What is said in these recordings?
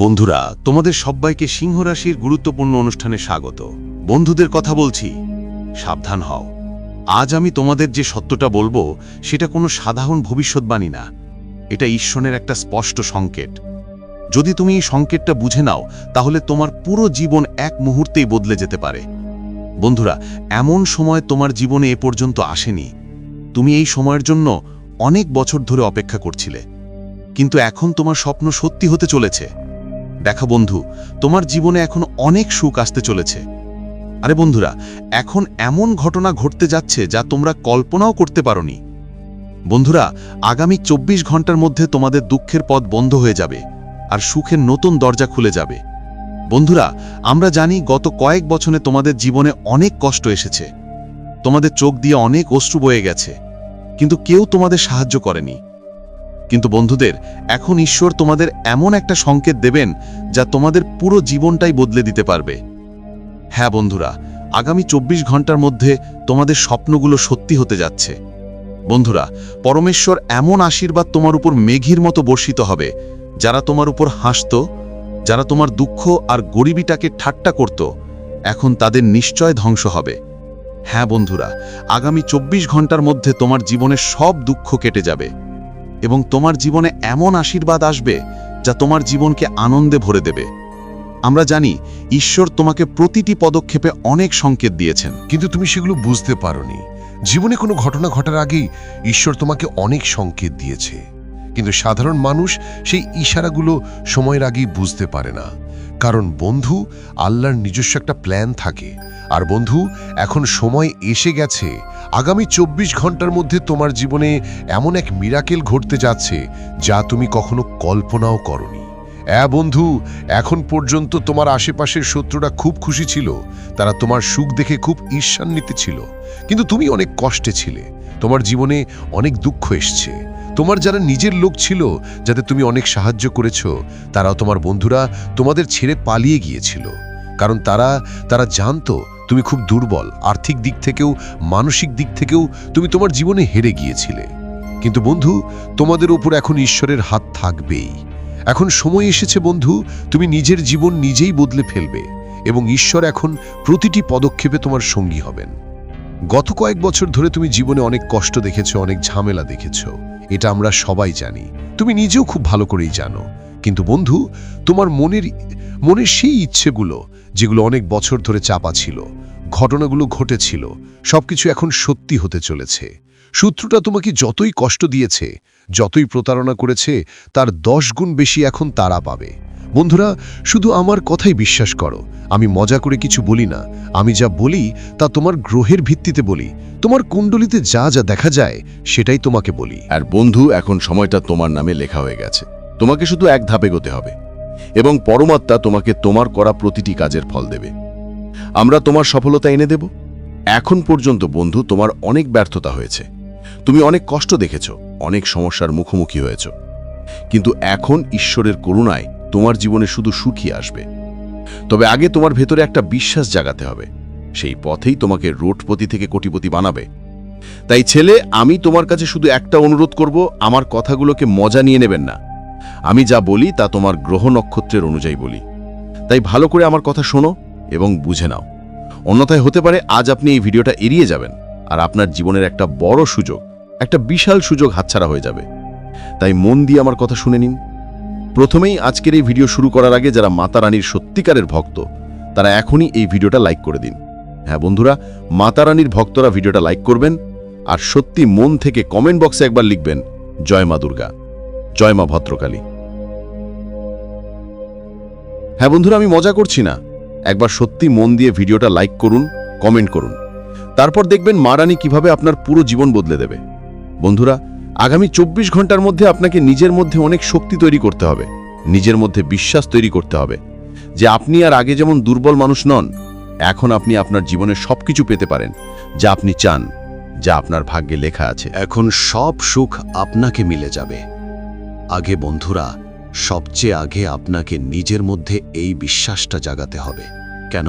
বন্ধুরা, তোমাদের সবাইকে সিংহ রাশির গুরুত্বপূর্ণ অনুষ্ঠানে স্বাগত। বন্ধুদের কথা বলছি, সাবধান হও। আজ আমি তোমাদের যে সত্যটা বলব, সেটা কোনো সাধারণ ভবিষ্যৎবাণী না। এটা ঈশ্বরের একটা স্পষ্ট সংকেত। যদি তুমি এই সংকেতটা বুঝে নাও, তাহলে তোমার পুরো জীবন এক মুহূর্তেই বদলে যেতে পারে। বন্ধুরা, এমন সময় তোমার জীবনে এ পর্যন্ত আসেনি। তুমি এই সময়ের জন্য অনেক বছর ধরে অপেক্ষা করছিলে। কিন্তু এখন তোমার স্বপ্ন সত্যি হতে চলেছে। দেখা বন্ধু, তোমার জীবনে এখন অনেক সুখ আসতে চলেছে। আরে বন্ধুরা, এখন এমন ঘটনা ঘটতে যাচ্ছে যা তোমরা কল্পনাও করতে পারোনি। বন্ধুরা, আগামী চব্বিশ ঘণ্টার মধ্যে তোমাদের দুঃখের পথ বন্ধ হয়ে যাবে আর সুখের নতুন দরজা খুলে যাবে। বন্ধুরা, আমরা জানি গত কয়েক বছরে তোমাদের জীবনে অনেক কষ্ট এসেছে। তোমাদের চোখ দিয়ে অনেক অশ্রু বয়ে গেছে। কিন্তু কেউ তোমাদের সাহায্য করেনি। কিন্তু বন্ধুদের, এখন ঈশ্বর তোমাদের এমন একটা সংকেত দেবেন যা তোমাদের পুরো জীবনটাই বদলে দিতে পারবে। হ্যাঁ বন্ধুরা, আগামী চব্বিশ ঘণ্টার মধ্যে তোমাদের স্বপ্নগুলো সত্যি হতে যাচ্ছে। বন্ধুরা, পরমেশ্বর এমন আশীর্বাদ তোমার উপর মেঘির মতো বর্ষিত হবে, যারা তোমার উপর হাসত, যারা তোমার দুঃখ আর গরিবিটাকে ঠাট্টা করত, এখন তাদের নিশ্চয় ধ্বংস হবে। হ্যাঁ বন্ধুরা, আগামী চব্বিশ ঘণ্টার মধ্যে তোমার জীবনের সব দুঃখ কেটে যাবে। এবং তোমার জীবনে এমন আশীর্বাদ আসবে যা তোমার জীবনকে আনন্দে ভরে দেবে। আমরা জানি, ঈশ্বর তোমাকে প্রতিটি পদক্ষেপে অনেক সংকেত দিয়েছেন। কিন্তু তুমি সেগুলো বুঝতে পারোনি। জীবনে কোনো ঘটনা ঘটার আগেই ঈশ্বর তোমাকে অনেক সংকেত দিয়েছে। কিন্তু সাধারণ মানুষ সেই ইশারাগুলো সময়ের আগেই বুঝতে পারে না। কারণ বন্ধু, আল্লাহর নিজস্ব একটা প্ল্যান থাকে। আর বন্ধু, এখন সময় এসে গেছে। আগামী চব্বিশ ঘণ্টার মধ্যে তোমার জীবনে এমন এক মিরাকেল ঘটতে যাচ্ছে, যা তুমি কখনো কল্পনাও করনি। অ্যা বন্ধু, এখন পর্যন্ত তোমার আশেপাশের শত্রুরা খুব খুশি ছিল, তারা তোমার সুখ দেখে খুব ঈর্ষান্বিত ছিল। কিন্তু তুমি অনেক কষ্টে ছিলে, তোমার জীবনে অনেক দুঃখ এসছে। তোমার যারা নিজের লোক ছিল যাতে তুমি অনেক সাহায্য করেছ, তারাও তোমার বন্ধুরা তোমাদের ছেড়ে পালিয়ে গিয়েছিল। কারণ তারা তারা জানতো তুমি খুব দুর্বল, আর্থিক দিক থেকেও, মানসিক দিক থেকেও তুমি তোমার জীবনে হেরে গিয়েছিলে। কিন্তু বন্ধু, তোমাদের উপর এখন ঈশ্বরের হাত থাকবেই। এখন সময় এসেছে বন্ধু, তুমি নিজের জীবন নিজেই বদলে ফেলবে এবং ঈশ্বর এখন প্রতিটি পদক্ষেপে তোমার সঙ্গী হবেন। গত কয়েক বছর ধরে তুমি জীবনে অনেক কষ্ট দেখেছ, অনেক ঝামেলা দেখেছ। এটা আমরা সবাই জানি। তুমি নিজেও খুব ভালো করেই জানো। কিন্তু বন্ধু, তোমার মনের মনের সেই ইচ্ছেগুলো যেগুলো অনেক বছর ধরে চাপা ছিল, ঘটনাগুলো ঘটেছিল, সবকিছু এখন সত্যি হতে চলেছে। শত্রুটা তোমাকে যতই কষ্ট দিয়েছে, যতই প্রতারণা করেছে, তার দশ গুণ বেশি এখন তারা পাবে। বন্ধুরা, শুধু আমার কথাই বিশ্বাস করো, আমি মজা করে কিছু বলি না। আমি যা বলি, তা তোমার গ্রহের ভিত্তিতে বলি। তোমার কুণ্ডলিতে যা যা দেখা যায়, সেটাই তোমাকে বলি। আর বন্ধু, এখন সময়টা তোমার নামে লেখা হয়ে গেছে। তোমাকে শুধু এক ধাপে গোতে হবে। এবং পরমাত্মা তোমাকে তোমার করা প্রতিটি কাজের ফল দেবে। আমরা তোমার সফলতা এনে দেব। এখন পর্যন্ত, বন্ধু, তোমার অনেক ব্যর্থতা হয়েছে। তুমি অনেক কষ্ট দেখেছ, অনেক সমস্যার মুখোমুখি হয়েছ। কিন্তু এখন ঈশ্বরের করুণায় তোমার জীবনে শুধু সুখী আসবে। তবে আগে তোমার ভেতরে একটা বিশ্বাস জাগাতে হবে। সেই পথেই তোমাকে রোডপতি থেকে কোটিপতি বানাবে। তাই ছেলে, আমি তোমার কাছে শুধু একটা অনুরোধ করব, আমার কথাগুলোকে মজা নিয়ে নেবেন না। আমি যা বলি তা তোমার গ্রহ নক্ষত্রের অনুযায়ী বলি। তাই ভালো করে আমার কথা শোনো এবং বুঝে নাও। অন্যথায় হতে পারে আজ আপনি এই ভিডিওটা এড়িয়ে যাবেন আর আপনার জীবনের একটা বড় সুযোগ, একটা বিশাল সুযোগ হাতছাড়া হয়ে যাবে। তাই মন দিয়ে আমার কথা শুনে নিন। প্রথমেই আজকের এই ভিডিও শুরু করার আগে যারা মাতা রানীর সত্যিকারের ভক্ত, তারা এখনই এই ভিডিওটা লাইক করে দিন। হ্যাঁ বন্ধুরা মাতা রানীর ভক্তরা ভিডিওটা লাইক করবেন আর সত্যি মন থেকে কমেন্ট বক্সে একবার লিখবেন, জয় মা দুর্গা, জয় মা ভদ্রকালী। হ্যাঁ বন্ধুরা, আমি মজা করছি না। একবার সত্যি মন দিয়ে ভিডিওটা লাইক করুন কমেন্ট করুন। তারপর দেখবেন মা রানী কীভাবে আপনার পুরো জীবন বদলে দেবে। বন্ধুরা, আগামী চব্বিশ ঘণ্টার মধ্যে আপনাকে নিজের মধ্যে অনেক শক্তি তৈরি করতে হবে। নিজের মধ্যে বিশ্বাস তৈরি করতে হবে যে আপনি আর আগে যেমন দুর্বল মানুষ নন, এখন আপনি আপনার জীবনে সবকিছু পেতে পারেন, যা আপনি চান, যা আপনার ভাগ্যে লেখা আছে। এখন সব সুখ আপনাকে মিলে যাবে। আগে বন্ধুরা সবচেয়ে আগে আপনাকে নিজের মধ্যে এই বিশ্বাসটা জাগাতে হবে। কেন?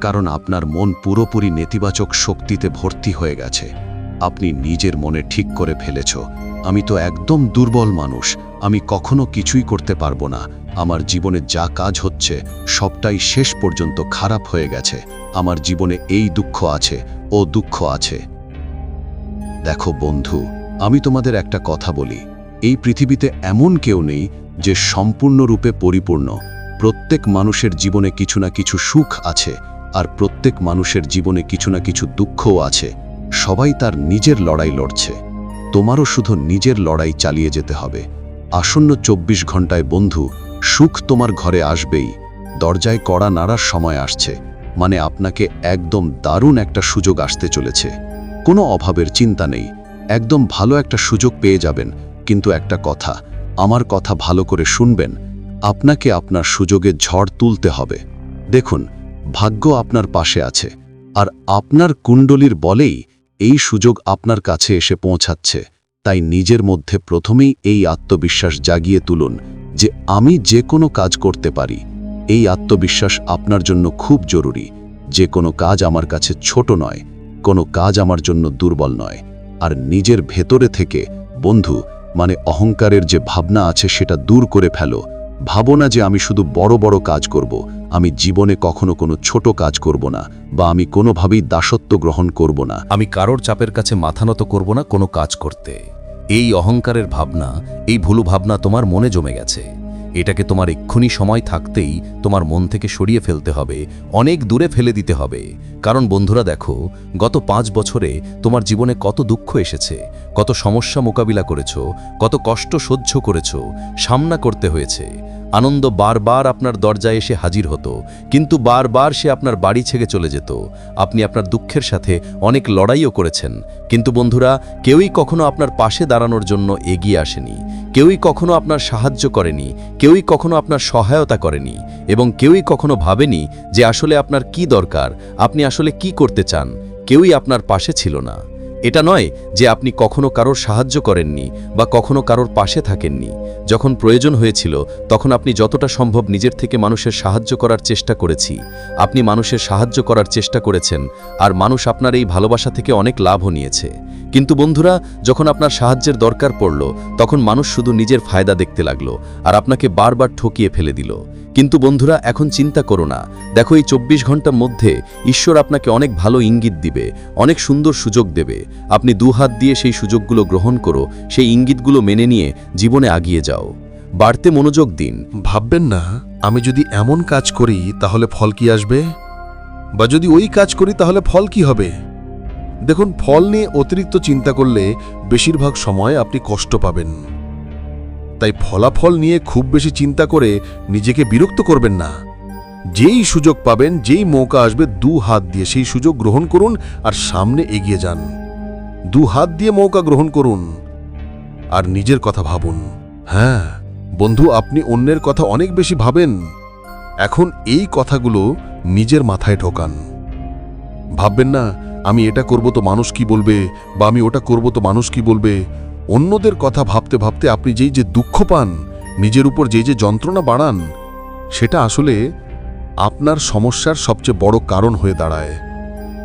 কারণ আপনার মন পুরোপুরি নেতিবাচক শক্তিতে ভর্তি হয়ে গেছে। আপনি নিজের মনে ঠিক করে ফেলেছ। আমি তো একদম দুর্বল মানুষ। আমি কখনো কিছুই করতে পারব না। আমার জীবনে যা কাজ হচ্ছে, সবটাই শেষ পর্যন্ত খারাপ হয়ে গেছে। আমার জীবনে এই দুঃখ আছে, ও দুঃখ আছে। দেখো বন্ধু, আমি তোমাদের একটা কথা বলি। এই পৃথিবীতে এমন কেউ নেই যে সম্পূর্ণরূপে পরিপূর্ণ, প্রত্যেক মানুষের জীবনে কিছু না কিছু সুখ আছে আর প্রত্যেক মানুষের জীবনে কিছু না কিছু দুঃখও আছে। সবাই তার নিজের লড়াই লড়ছে। তোমারও শুধু নিজের লড়াই চালিয়ে যেতে হবে। আসন্ন চব্বিশ ঘন্টায় বন্ধু, সুখ তোমার ঘরে আসবেই। দরজায় কড়া নাড়ার সময় আসছে। মানে আপনাকে একদম দারুণ একটা সুযোগ আসতে চলেছে। কোনো অভাবের চিন্তা নেই। একদম ভালো একটা সুযোগ পেয়ে যাবেন। কিন্তু একটা কথা আমার কথা ভালো করে শুনবেন, আপনাকে আপনার সুযোগে ঝড় তুলতে হবে। দেখুন, ভাগ্য আপনার পাশে আছে, আর আপনার কুণ্ডলীর বলেই এই সুযোগ আপনার কাছে এসে পৌঁছাচ্ছে। তাই নিজের মধ্যে প্রথমেই এই আত্মবিশ্বাস জাগিয়ে তুলুন যে আমি যে কোনো কাজ করতে পারি। এই আত্মবিশ্বাস আপনার জন্য খুব জরুরি। যে কোনো কাজ আমার কাছে ছোট নয়, কোনো কাজ আমার জন্য দুর্বল নয়। আর নিজের ভেতরে থেকে, বন্ধু মানে অহংকারের যে ভাবনা আছে সেটা দূর করে ফেলো। ভাবনা যে আমি শুধু বড় বড় কাজ করব। আমি জীবনে কখনো কোনো ছোট কাজ করব না বা আমি কোনোভাবেই দাসত্ব গ্রহণ করব না। আমি কারোর চাপের কাছে মাথা নত করব না কোনো কাজ করতে। এই অহংকারের ভাবনা, এই ভুলু ভাবনা তোমার মনে জমে গেছে। এটাকে তোমার এক্ষুনি সময় থাকতেই তোমার মন থেকে সরিয়ে ফেলতে হবে, অনেক দূরে ফেলে দিতে হবে। কারণ বন্ধুরা দেখো, গত পাঁচ বছরে তোমার জীবনে কত দুঃখ এসেছে, কত সমস্যা মোকাবিলা করেছ, কত কষ্ট সহ্য করেছ, সামনা করতে হয়েছে। আনন্দ বারবার আপনার দরজায় এসে হাজির হতো, কিন্তু বারবার সে আপনার বাড়ি ছেড়ে চলে যেত। আপনি আপনার দুঃখের সাথে অনেক লড়াইও করেছেন, কিন্তু বন্ধুরা, কেউই কখনো আপনার পাশে দাঁড়ানোর জন্য এগিয়ে আসেনি, কেউই কখনো আপনার সাহায্য করেনি, কেউই কখনো আপনার সহায়তা করেনি, এবং কেউই কখনো ভাবেনি যে আসলে আপনার কি দরকার, আপনি আসলে কি করতে চান, কেউই আপনার পাশে ছিল না। এটা নয় যে আপনি কখনো কারোর সাহায্য করেননি বা কখনো কারোর পাশে থাকেননি। যখন প্রয়োজন হয়েছিল, তখন আপনি যতটা সম্ভব নিজের থেকে মানুষের সাহায্য করার চেষ্টা করেছি। আপনি মানুষের সাহায্য করার চেষ্টা করেছেন, আর মানুষ আপনার এই ভালোবাসা থেকে অনেক লাভও নিয়েছে। কিন্তু বন্ধুরা, যখন আপনার সাহায্যের দরকার পড়ল, তখন মানুষ শুধু নিজের ফায়দা দেখতে লাগল, আর আপনাকে বারবার ঠকিয়ে ফেলে দিল। কিন্তু বন্ধুরা, এখন চিন্তা করো না। দেখো, এই চব্বিশ ঘণ্টার মধ্যে ঈশ্বর আপনাকে অনেক ভালো ইঙ্গিত দিবে, অনেক সুন্দর সুযোগ দেবে। আপনি দুহাত দিয়ে সেই সুযোগগুলো গ্রহণ করো, সেই ইঙ্গিতগুলো মেনে নিয়ে জীবনে আগিয়ে যাও। বাড়তে মনোযোগ দিন। ভাববেন না, আমি যদি এমন কাজ করি, তাহলে ফল কি আসবে? বা যদি ওই কাজ করি, তাহলে ফল কি হবে? দেখুন, ফল নিয়ে অতিরিক্ত চিন্তা করলে বেশিরভাগ সময় আপনি কষ্ট পাবেন। তাই ফলাফল নিয়ে খুব বেশি চিন্তা করে নিজেকে বিরক্ত করবেন না। যেই সুযোগ পাবেন, যেই মৌকা আসবে, দু হাত দিয়ে সেই সুযোগ গ্রহণ করুন আর সামনে এগিয়ে যান। দু হাত দিয়ে মৌকা গ্রহণ করুন আর নিজের কথা ভাবুন। হ্যাঁ বন্ধু, আপনি অন্যের কথা অনেক বেশি ভাবেন। এখন এই কথাগুলো নিজের মাথায় ঢোকান। ভাববেন না, আমি এটা করব তো মানুষ কি বলবে, বা আমি ওটা করব তো মানুষ কি বলবে। অন্যদের কথা ভাবতে ভাবতে আপনি যেই যে দুঃখ পান, নিজের উপর যেই যে যন্ত্রণা বাড়ান, সেটা আসলে আপনার সমস্যার সবচেয়ে বড় কারণ হয়ে দাঁড়ায়।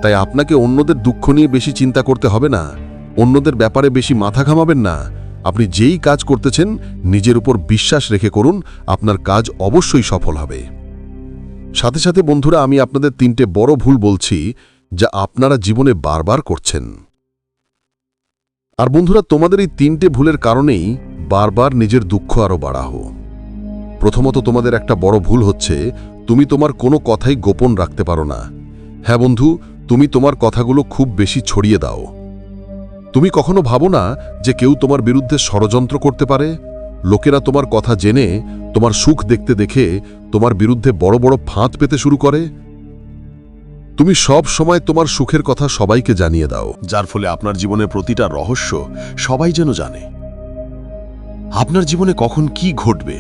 তাই আপনাকে অন্যদের দুঃখ নিয়ে বেশি চিন্তা করতে হবে না। অন্যদের ব্যাপারে বেশি মাথা ঘামাবেন না। আপনি যেই কাজ করতেছেন, নিজের উপর বিশ্বাস রেখে করুন, আপনার কাজ অবশ্যই সফল হবে। সাথে সাথে বন্ধুরা, আমি আপনাদের তিনটে বড় ভুল বলছি, যা আপনারা জীবনে বারবার করছেন। আর বন্ধুরা, তোমাদের এই তিনটে ভুলের কারণেই বারবার নিজের দুঃখ আরও বাড়াহ প্রথমত, তোমাদের একটা বড় ভুল হচ্ছে, তুমি তোমার কোনো কথাই গোপন রাখতে পারো না। হ্যাঁ বন্ধু, তুমি তোমার কথাগুলো খুব বেশি ছড়িয়ে দাও। তুমি কখনো ভাবো না যে কেউ তোমার বিরুদ্ধে ষড়যন্ত্র করতে পারে? লোকেরা তোমার কথা জেনে, তোমার সুখ দেখতে দেখে তোমার বিরুদ্ধে বড় বড় ফাঁদ পেতে শুরু করে। তুমি সব সময় তোমার সুখের কথা সবাইকে জানিয়ে দাও। যার ফলে আপনার জীবনের প্রতিটা রহস্য সবাই যেন জানে। আপনার জীবনে কখন কি ঘটবে,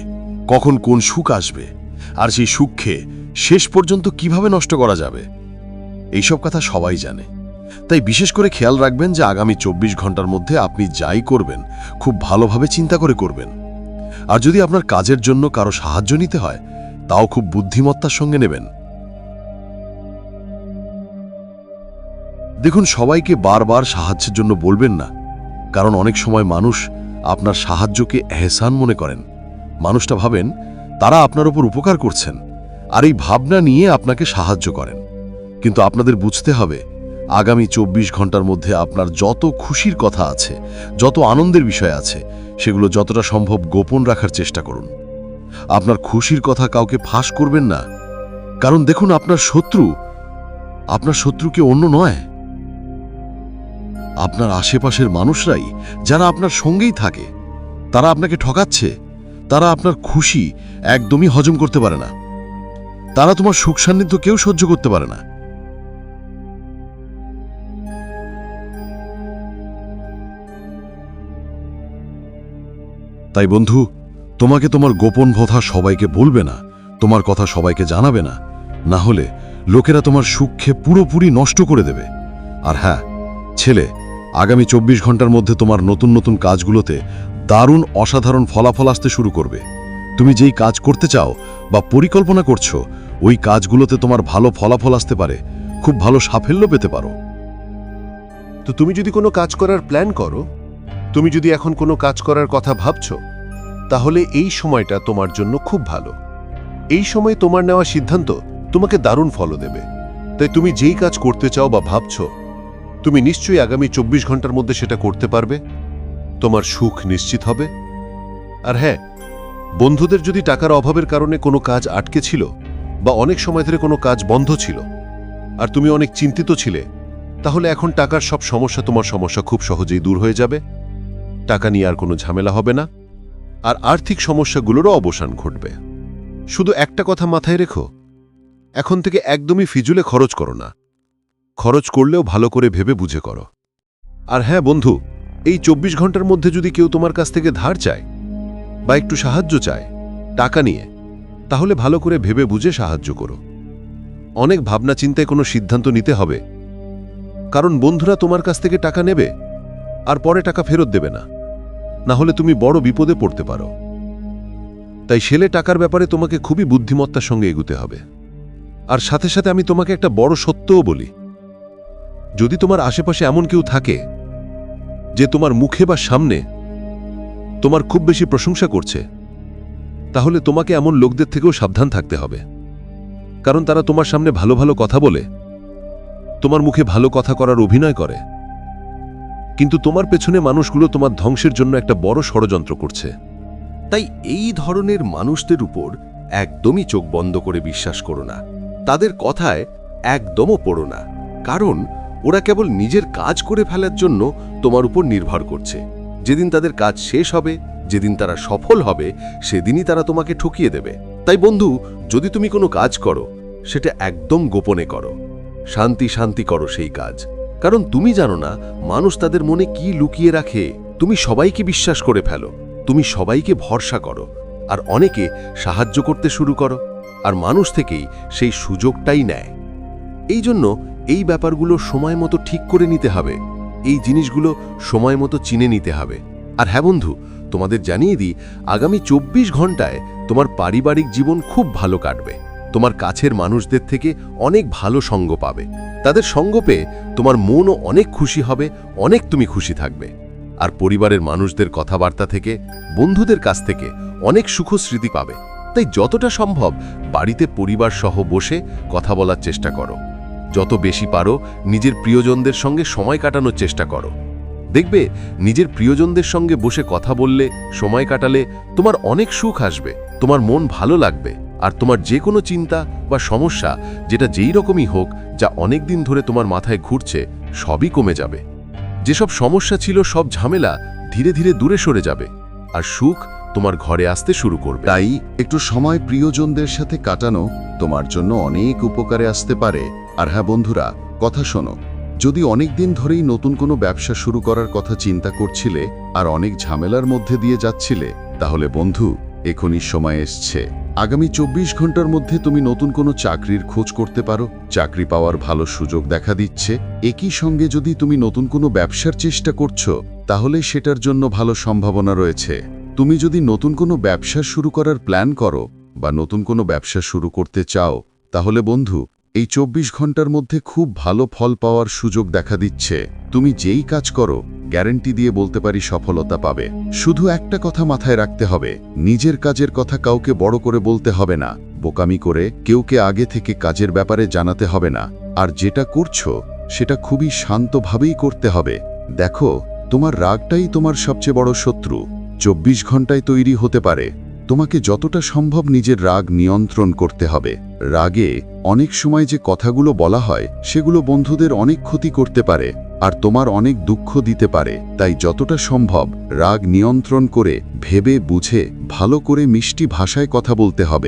কখন কোন সুখ আসবে, আর সেই সুখকে শেষ পর্যন্ত কীভাবে নষ্ট করা যাবে, এইসব কথা সবাই জানে। তাই বিশেষ করে খেয়াল রাখবেন যে আগামী চব্বিশ ঘণ্টার মধ্যে আপনি যাই করবেন, খুব ভালোভাবে চিন্তা করে করবেন। আর যদি আপনার কাজের জন্য কারও সাহায্য নিতে হয়, তাও খুব বুদ্ধিমত্তার সঙ্গে নেবেন। দেখুন, সবাইকে বারবার সাহায্যের জন্য বলবেন না, কারণ অনেক সময় মানুষ আপনার সাহায্যকে এহসান মনে করেন। মানুষটা ভাবেন, তারা আপনার উপর উপকার করছেন আর এই ভাবনা নিয়ে আপনাকে সাহায্য করেন। কিন্তু আপনাদের বুঝতে হবে, আগামী চব্বিশ ঘণ্টার মধ্যে আপনার যত খুশির কথা আছে, যত আনন্দের বিষয় আছে, সেগুলো যতটা সম্ভব গোপন রাখার চেষ্টা করুন। আপনার খুশির কথা কাউকে ফাঁস করবেন না, কারণ দেখুন, আপনার শত্রু, আপনার শত্রুকে অন্য নয়। আপনার আশেপাশের মানুষরাই যারা আপনার সঙ্গেই থাকে, তারা আপনাকে ঠকাচ্ছে, তারা আপনার খুশি একদমই হজম করতে পারে না। তারা তোমার সুখ সান্নিধ্য কেউ সহ্য করতে পারে না। তাই বন্ধু, তোমাকে তোমার গোপন কথা সবাইকে বলবে না, তোমার কথা সবাইকে জানাবে না না হলে লোকেরা তোমার সুখকে পুরোপুরি নষ্ট করে দেবে। আর হ্যাঁ ছেলে আগামী চব্বিশ ঘণ্টার মধ্যে তোমার নতুন নতুন কাজগুলোতে দারুণ অসাধারণ ফলাফল আসতে শুরু করবে। তুমি যেই কাজ করতে চাও বা পরিকল্পনা করছ, ওই কাজগুলোতে তোমার ভালো ফলাফল আসতে পারে, খুব ভালো সাফল্য পেতে পারো। তো তুমি যদি কোনো কাজ করার প্ল্যান করো, তুমি যদি এখন কোনো কাজ করার কথা ভাবছ, তাহলে এই সময়টা তোমার জন্য খুব ভালো। এই সময় তোমার নেওয়া সিদ্ধান্ত তোমাকে দারুণ ফলো দেবে। তাই তুমি যেই কাজ করতে চাও বা ভাবছ তুমি নিশ্চয়ই আগামী চব্বিশ ঘণ্টার মধ্যে সেটা করতে পারবে? তোমার সুখ নিশ্চিত হবে? আর হ্যাঁ বন্ধুদের যদি টাকার অভাবের কারণে কোনো কাজ আটকে ছিল বা অনেক সময় ধরে কোনো কাজ বন্ধ ছিল, আর তুমি অনেক চিন্তিত ছিলে, তাহলে এখন টাকার সব সমস্যা তোমার সমস্যা খুব সহজেই দূর হয়ে যাবে। টাকা নিয়ে আর কোনো ঝামেলা হবে না। আর আর্থিক সমস্যাগুলোরও অবসান ঘটবে। শুধু একটা কথা মাথায় রেখো, এখন থেকে একদমই ফিজুলে খরচ করো না। খরচ করলেও ভালো করে ভেবে বুঝে করো। আর হ্যাঁ বন্ধু, এই চব্বিশ ঘণ্টার মধ্যে যদি কেউ তোমার কাছ থেকে ধার চায় বা একটু সাহায্য চায় টাকা নিয়ে, তাহলে ভালো করে ভেবে বুঝে সাহায্য করো। অনেক ভাবনা চিন্তায় কোনো সিদ্ধান্ত নিতে হবে। কারণ বন্ধুরা তোমার কাছ থেকে টাকা নেবে আর পরে টাকা ফেরত দেবে না। না হলে তুমি বড় বিপদে পড়তে পারো। তাই ছেলে টাকার ব্যাপারে তোমাকে খুবই বুদ্ধিমত্তার সঙ্গে এগুতে হবে। আর সাথে সাথে আমি তোমাকে একটা বড় সত্যও বলি। যদি তোমার আশেপাশে এমন কেউ থাকে যে তোমার মুখে বা সামনে তোমার খুব বেশি প্রশংসা করছে, তাহলে তোমাকে এমন লোকদের থেকেও সাবধান থাকতে হবে। কারণ তারা তোমার সামনে ভালো ভালো কথা বলে, তোমার মুখে ভালো কথা করার অভিনয় করে। কিন্তু তোমার পেছনে মানুষগুলো তোমার ধ্বংসের জন্য একটা বড় ষড়যন্ত্র করছে। তাই এই ধরনের মানুষদের উপর একদমই চোখ বন্ধ করে বিশ্বাস করো না। তাদের কথায় একদমও পড়ো না। কারণ ওরা কেবল নিজের কাজ করে ফেলার জন্য তোমার উপর নির্ভর করছে। যেদিন তাদের কাজ শেষ হবে, যেদিন তারা সফল হবে, সেদিনই তারা তোমাকে ঠকিয়ে দেবে। তাই বন্ধু, যদি তুমি কোনো কাজ করো, সেটা একদম গোপনে করো। শান্তি শান্তি করো সেই কাজ। কারণ তুমি জানো না, মানুষ তাদের মনে কি লুকিয়ে রাখে। তুমি সবাইকে বিশ্বাস করে ফেলো। তুমি সবাইকে ভরসা করো। আর অনেকে সাহায্য করতে শুরু করো। আর মানুষ থেকেই সেই সুযোগটাই নেয়। এই জন্য এই ব্যাপারগুলো সময় মতো ঠিক করে নিতে হবে। এই জিনিসগুলো সময় মতো চিনে নিতে হবে। আর হ্যাঁ বন্ধু, তোমাদের জানিয়ে দিই, আগামী চব্বিশ ঘন্টায় তোমার পারিবারিক জীবন খুব ভালো কাটবে। তোমার কাছের মানুষদের থেকে অনেক ভালো সঙ্গ পাবে। তাদের সঙ্গ পেয়ে তোমার মনও অনেক খুশি হবে, অনেক তুমি খুশি থাকবে। আর পরিবারের মানুষদের কথাবার্তা থেকে, বন্ধুদের কাছ থেকে অনেক সুখ স্মৃতি পাবে। তাই যতটা সম্ভব বাড়িতে পরিবার সহ বসে কথা বলার চেষ্টা করো। যত বেশি পারো, নিজের প্রিয়জনদের সঙ্গে সময় কাটানোর চেষ্টা করো। দেখবে, নিজের প্রিয়জনদের সঙ্গে বসে কথা বললে, সময় কাটালে তোমার অনেক সুখ আসবে, তোমার মন ভালো লাগবে, আর তোমার যে কোনো চিন্তা বা সমস্যা যেটা যেই রকমই হোক, যা অনেক দিন ধরে তোমার মাথায় ঘুরছে, সবই কমে যাবে। যেসব সমস্যা ছিল, সব ঝামেলা ধীরে ধীরে দূরে সরে যাবে, আর সুখ তোমার ঘরে আসতে শুরু করবে। তাই একটু সময় প্রিয়জনদের সাথে কাটানো তোমার জন্য অনেক উপকারে আসতে পারে। আর হ্যাঁ বন্ধুরা, কথা শোনো। যদি অনেক দিন ধরেই নতুন কোনো ব্যবসা শুরু করার কথা চিন্তা করছিলে আর অনেক ঝামেলার মধ্যে দিয়ে যাচ্ছিলে, তাহলে বন্ধু, এখনই সময় এসছে। আগামী চব্বিশ ঘণ্টার মধ্যে তুমি নতুন কোনো চাকরির খোঁজ করতে পারো, চাকরি পাওয়ার ভালো সুযোগ দেখা দিচ্ছে। একই সঙ্গে যদি তুমি নতুন কোনো ব্যবসার চেষ্টা করছ, তাহলে সেটার জন্য ভালো সম্ভাবনা রয়েছে। তুমি যদি নতুন কোনো ব্যবসা শুরু করার প্ল্যান করো বা নতুন কোনো ব্যবসা শুরু করতে চাও, তাহলে বন্ধু এই চব্বিশ ঘণ্টার মধ্যে খুব ভালো ফল পাওয়ার সুযোগ দেখা দিচ্ছে। তুমি যেই কাজ করো, গ্যারেন্টি দিয়ে বলতে পারি সফলতা পাবে। শুধু একটা কথা মাথায় রাখতে হবে, নিজের কাজের কথা কাউকে বড় করে বলতে হবে না। বোকামি করে কেউকে আগে থেকে কাজের ব্যাপারে জানাতে হবে না। আর যেটা করছ, সেটা খুবই শান্তভাবেই করতে হবে। দেখো, তোমার রাগটাই তোমার সবচেয়ে বড় শত্রু। চব্বিশ ঘন্টায় তৈরি হতে পারে। তোমাকে যতটা সম্ভব নিজের রাগ নিয়ন্ত্রণ করতে হবে। রাগে অনেক সময় যে কথাগুলো বলা হয়, সেগুলো বন্ধুদের অনেক ক্ষতি করতে পারে, আর তোমার অনেক দুঃখ দিতে পারে। তাই যতটা সম্ভব রাগ নিয়ন্ত্রণ করে ভেবে বুঝে ভালো করে মিষ্টি ভাষায় কথা বলতে হবে।